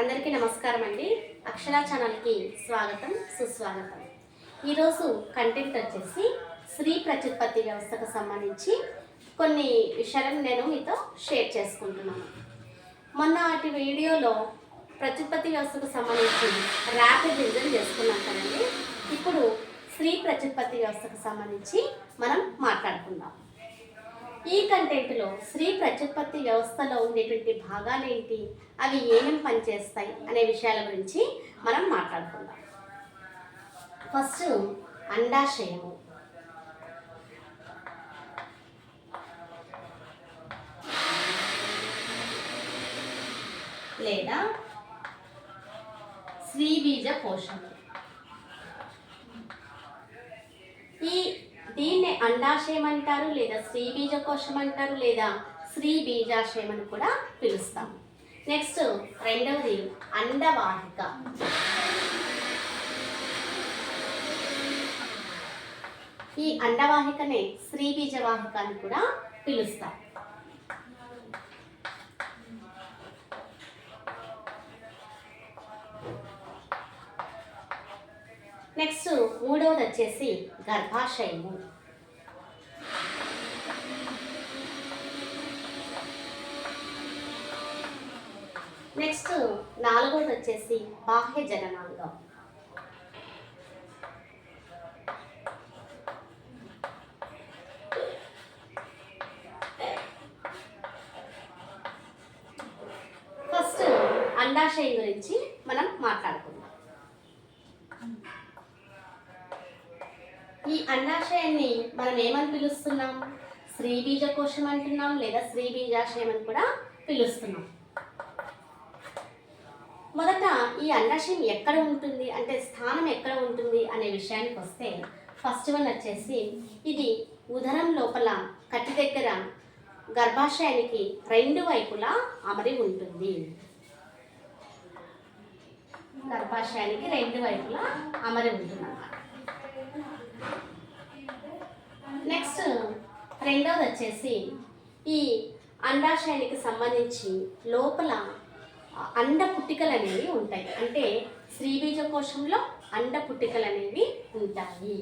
అందరికీ నమస్కారం అండి అక్షర ఛానల్కి స్వాగతం సుస్వాగతం. ఈరోజు కంటెంట్ వచ్చేసి స్త్రీ ప్రత్యుత్పత్తి వ్యవస్థకు సంబంధించి కొన్ని విషయాలను నేను మీతో షేర్ చేసుకుంటున్నాను. మొన్న వాటి వీడియోలో ప్రత్యుత్పత్తి వ్యవస్థకు సంబంధించి ర్యాపిడ్ రివిజన్ చేసుకున్నాం కదండి. ఇప్పుడు స్త్రీ ప్రత్యుత్పత్తి వ్యవస్థకు సంబంధించి మనం మాట్లాడుకుందాం. ఈ కంటెంట్లో స్త్రీ ప్రత్యుత్పత్తి వ్యవస్థలో ఉండేటువంటి భాగాలు ఏంటి? అవి ఏమేమి పనిచేస్తాయి? అనే విషయాల గురించి మనం మాట్లాడుకుందాం. ఫస్ట్ అండాశయము. లేదా స్త్రీ బీజ పోషణ. దీన్నే అండాశయం అంటారు లేదా స్త్రీ బీజకోశం అంటారు లేదా స్త్రీ బీజాశయం అని కూడా పిలుస్తాం నెక్స్ట్ రెండవది అండవాహిక. ఈ అండవాహికనే స్త్రీ బీజవాహిక అని కూడా పిలుస్తాం నెక్స్ట్ మూడవది వచ్చేసి గర్భాశయము. నెక్స్ట్ నాలుగవది వచ్చేసి బాహ్య జననాంగం. ఫస్ట్ అండాశయం గురించి మనం మాట్లాడదాం అండాశయాన్ని మనం ఏమని పిలుస్తున్నాం? స్త్రీ బీజకోశం అంటున్నాం లేదా స్త్రీ బీజాశయం అని కూడా పిలుస్తున్నాం. మొదట ఈ అండాశయం ఎక్కడ ఉంటుంది? అంటే స్థానం ఎక్కడ ఉంటుంది అనే విషయానికి వస్తే ఫస్ట్ వన్ వచ్చేసి ఇది ఉదరం లోపల కట్టి దగ్గర గర్భాశయానికి రెండు వైపులా అమరి ఉంటుంది. గర్భాశయానికి రెండు వైపులా అమరి ఉంటుంది అన్నమాట నెక్స్ట్ రెండవది వచ్చేసి ఈ అండాశయానికి సంబంధించి లోపల అండ పుట్టికలు అనేవి ఉంటాయి. అంటే శ్రీబీజ కోశంలో అండ పుట్టికలు అనేవి ఉంటాయి.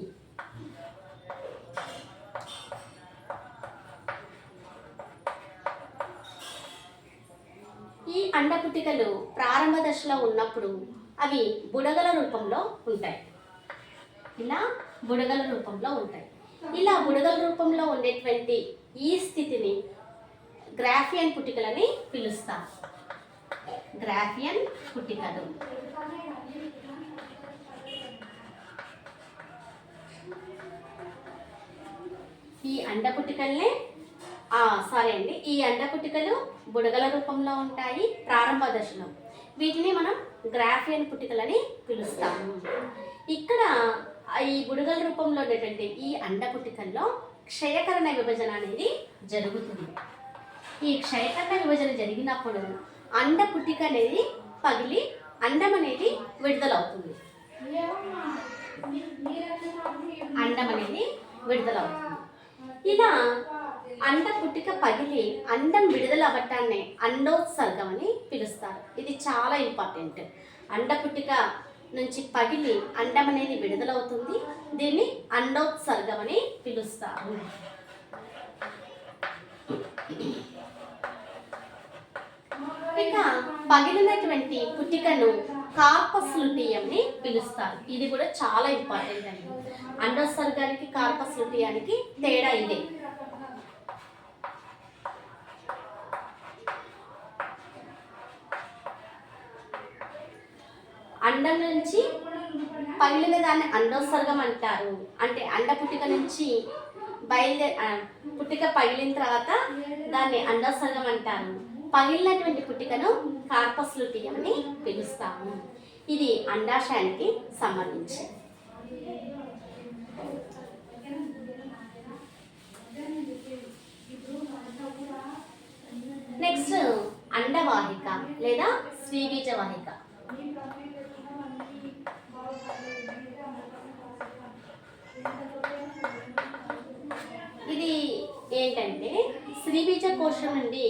ఈ అండ పుట్టికలు ప్రారంభ దశలో ఉన్నప్పుడు అవి బుడగల రూపంలో ఉంటాయి. ఇలా బుడగల రూపంలో ఉంటాయి. ఇలా బుడగల రూపంలో ఉండేటువంటి ఈ స్థితిని గ్రాఫియన్ పుట్టికలని పిలుస్తాం. గ్రాఫియన్ పుట్టికలు ఈ అండ పుట్టికల్నే సారీ అండి ఈ అండ పుట్టికలు బుడగల రూపంలో ఉంటాయి ప్రారంభ దశలో. వీటిని మనం గ్రాఫియన్ పుట్టికలని పిలుస్తాము ఇక్కడ ఈ బుడగల రూపంలో ఉన్నటువంటి ఈ అండ పుట్టికల్లో క్షయకరణ విభజన అనేది జరుగుతుంది. ఈ క్షయకరణ విభజన జరిగినప్పుడు అండ పుట్టిక అనేది పగిలి అండం అనేది విడుదలవుతుంది. అండం అనేది విడుదలవుతుంది. ఇలా అండ పుట్టిక పగిలి అండం విడుదల అవ్వటాన్ని అండోత్సర్గం అని పిలుస్తారు. ఇది చాలా ఇంపార్టెంట్. అండ పుట్టిక నుంచి పగిలి అండం అనేది విడుదలవుతుంది. దీన్ని అండోత్సర్గం అని పిలుస్తారు. ఇక పగిలినటువంటి పుట్టికను కార్పస్ లుటియంని పిలుస్తారు. ఇది కూడా చాలా ఇంపార్టెంట్ అండి. అండోత్సర్గానికి కార్పస్ లుటియానికి తేడా ఇదే. అండం నుంచి పగిలిన దాన్ని అండోత్సర్గం అంటారు. అంటే అండ పుట్టిక నుంచి బయలుదే పుట్టిక పగిలిన తర్వాత దాన్ని అండోత్సర్గం అంటారు. పగిలినటువంటి పుట్టికను కార్పస్ లుటియం అని పిలుస్తాము. ఇది అండాశయానికి సంబంధించి. నెక్స్ట్ అండవాహిక లేదా స్త్రీబీజ వాహిక ఇది ఏంటంటే శ్రీబీజ కోశం నుండి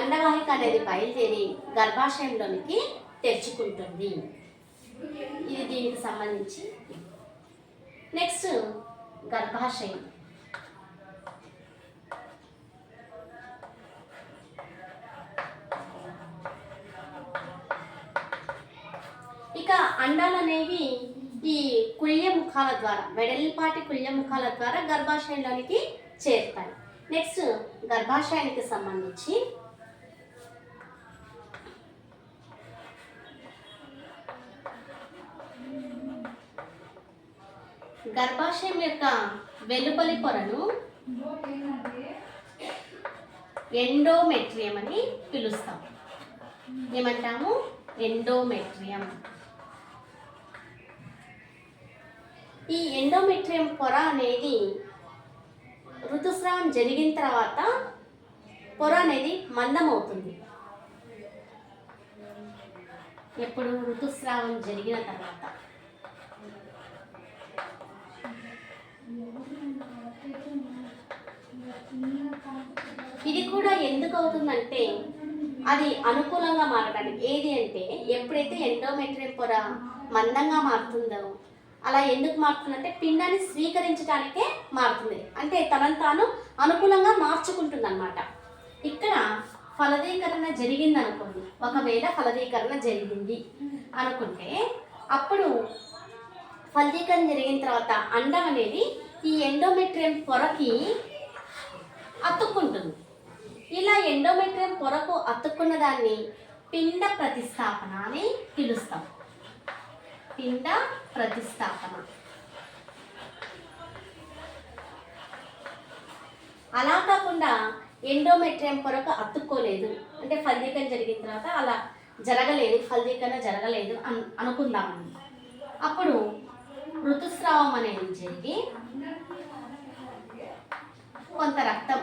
అండవాహిక అనేది బయలుదేరి గర్భాశయంలోనికి తెరుచుకుంటుంది. ఇది దీనికి సంబంధించి. నెక్స్ట్ గర్భాశయం. ఇక అండాలు అనేవి ఈ కుళ్య ముఖాల ద్వారా వెడల్పాటి కుళ్య ముఖాల ద్వారా గర్భాశయంలోనికి చేరుతాయి. నెక్స్ట్ గర్భాశయానికి సంబంధించి. గర్భాశయం యొక్క వెలుపలి పొరను ఎండోమెట్రియం అని పిలుస్తాం. ఏమంటాము? ఎండోమెట్రియం. ఈ ఎండోమెట్రియం పొర అనేది ఋతుస్రావం జరిగిన తర్వాత పొర అనేది మందమవుతుంది. ఎప్పుడు? ఋతుస్రావం జరిగిన తర్వాత. ఇది కూడా ఎందుకు అవుతుందంటే అది అనుకూలంగా మారడానికి. ఏది అంటే ఎప్పుడైతే ఎండోమెట్రియం పొర మందంగా మారుతుందో అలా ఎందుకు మారుతుందంటే పిండాన్ని స్వీకరించడానికే మారుతుంది. అంటే తనను తాను అనుకూలంగా మార్చుకుంటుంది అనమాట ఇక్కడ ఫలదీకరణ జరిగింది అనుకోండి ఒకవేళ ఫలదీకరణ జరిగింది అనుకుంటే అప్పుడు ఫలదీకరణ జరిగిన తర్వాత అండం అనేది ఈ ఎండోమెట్రియం పొరకి అతుక్కుంటుంది. ఇలా ఎండోమెట్రియం పొరకు అతుక్కున్న దాన్ని పిండ ప్రతిస్థాపన అని పిలుస్తాం. పిండ ప్రతిస్థాపన అలా కాకుండా ఎండోమెట్రియం పొరకు అతుక్కోలేదు. అంటే ఫలదీకరణ జరిగిన తర్వాత అలా జరగలేదు ఫలదీకరణ జరగలేదు అను అనుకుందాం అప్పుడు ఋతుస్రావం అనేది జరిగి కొంత రక్తం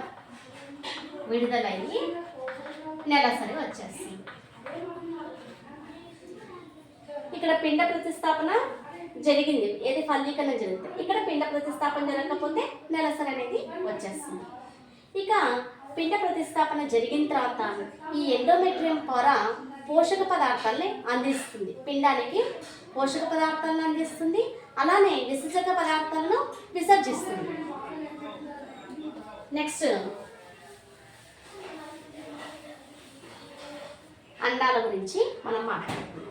విడుదలయ్యి నెలసరి వచ్చేస్తుంది. ఇక్కడ పిండ ప్రతిస్థాపన జరిగింది. ఏది ఫలీకరణ జరుగుతుంది. ఇక్కడ పిండ ప్రతిస్థాపన జరగకపోతే నెలసరి అనేది వచ్చేస్తుంది. ఇక పిండ ప్రతిస్థాపన జరిగిన తర్వాత ఈ ఎండోమెట్రియం పొర పోషక పదార్థాలని అందిస్తుంది. పిండానికి పోషక పదార్థాలను అందిస్తుంది. అలానే విసర్జక పదార్థాలను విసర్జిస్తుంది. నెక్స్ట్ అండాల గురించి మనం మాట్లాడుకుందాం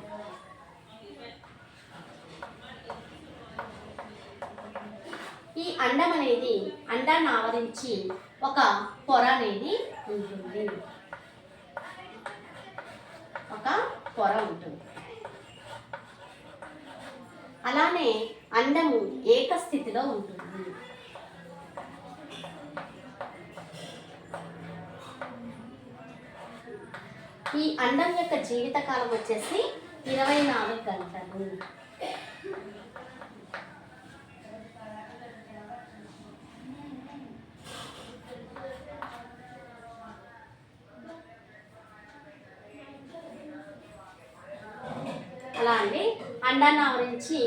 ఈ అండం అనేది అండాన్ని ఆవరించి ఒక పొర అనేది ఉంటుంది. ఒక పొర ఉంటుంది. అలానే అండము ఏకస్థితిలో ఉంటుంది. ఈ అండం యొక్క జీవితకాలం వచ్చేసి ఇరవై నాలుగు గంటలు. అలా అండి అండాన్ని ఆవరించి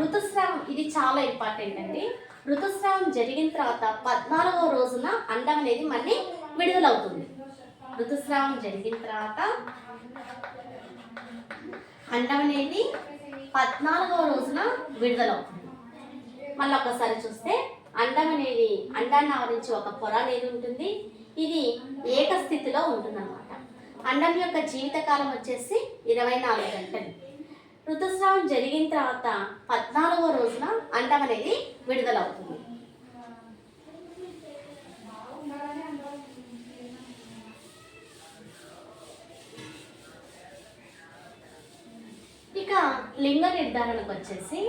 ఋతుస్రావం ఇది చాలా ఇంపార్టెంట్ అండి. ఋతుస్రావం జరిగిన తర్వాత పద్నాలుగవ రోజున అండం అనేది మళ్ళీ విడుదలవుతుంది. ఋతుస్రావం జరిగిన తర్వాత అండం అనేది పద్నాలుగవ రోజున విడుదలవుతుంది. మళ్ళీ ఒకసారి చూస్తే అండం అనేది అండాన్ని ఆవరించి ఒక పొర అనేది ఉంటుంది. ఇది ఏకస్థితిలో ఉంటుందన్నమాట. అన్నం యొక్క జీవితకాలం వచ్చేసి ఇరవై నాలుగు గంటలు. ఋతుస్రావం జరిగిన తర్వాత పద్నాలుగవ రోజున అండం అనేది విడుదలవుతుంది. ఇక లింగ నిర్ధారణకు వచ్చేసి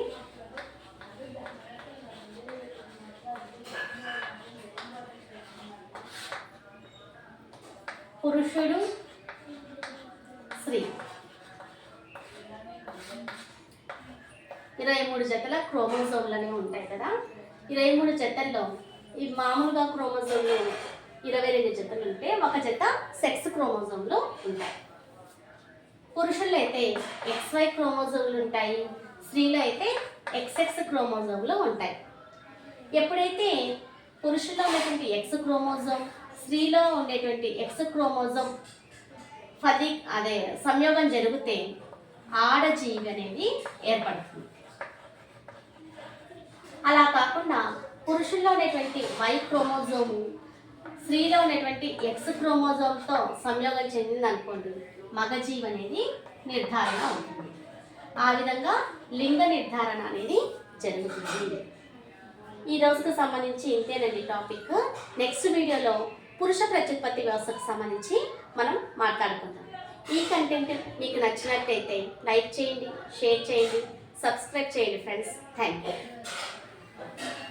పురుషుడు మూడు జతల క్రోమోజోమ్లు అనేవి ఉంటాయి కదా? ఇరవై మూడు జతల్లో ఈ మామూలుగా క్రోమోజోమ్లు ఇరవై రెండు జతలు ఉంటే ఒక జత సెక్స్ క్రోమోజోమ్లు ఉంటాయి. పురుషుల్లో అయితే ఎక్స్వై క్రోమోజోమ్లు ఉంటాయి స్త్రీలో అయితే ఎక్స్ఎక్స్ క్రోమోజోమ్లు ఉంటాయి. ఎప్పుడైతే పురుషుల్లో ఉన్నటువంటి ఎక్స్ క్రోమోజోమ్ స్త్రీలో ఉండేటువంటి ఎక్స్ క్రోమోజోమ్ ఫలి అదే సంయోగం జరిగితే ఆడజీవి అనేది ఏర్పడుతుంది. అలా కాకుండా పురుషుల్లో ఉండేటువంటి వై క్రోమోజోము స్త్రీలో ఉన్నటువంటి ఎక్స్ క్రోమోజోమ్తో సంయోగం చెందింది అనుకోండి మగజీవి అనేది నిర్ధారణ అవుతుంది. ఆ విధంగా లింగ నిర్ధారణ అనేది జరుగుతుంది. ఈ రోజుకు సంబంధించి ఇంతేనండి టాపిక్. నెక్స్ట్ వీడియోలో పురుష ప్రత్యుత్పత్తి వ్యవస్థకు సంబంధించి మనం మాట్లాడుకుందాం. ఈ కంటెంట్ మీకు నచ్చినట్టయితే లైక్ చేయండి షేర్ చేయండి సబ్స్క్రైబ్ చేయండి friends. Thank you. Thank you.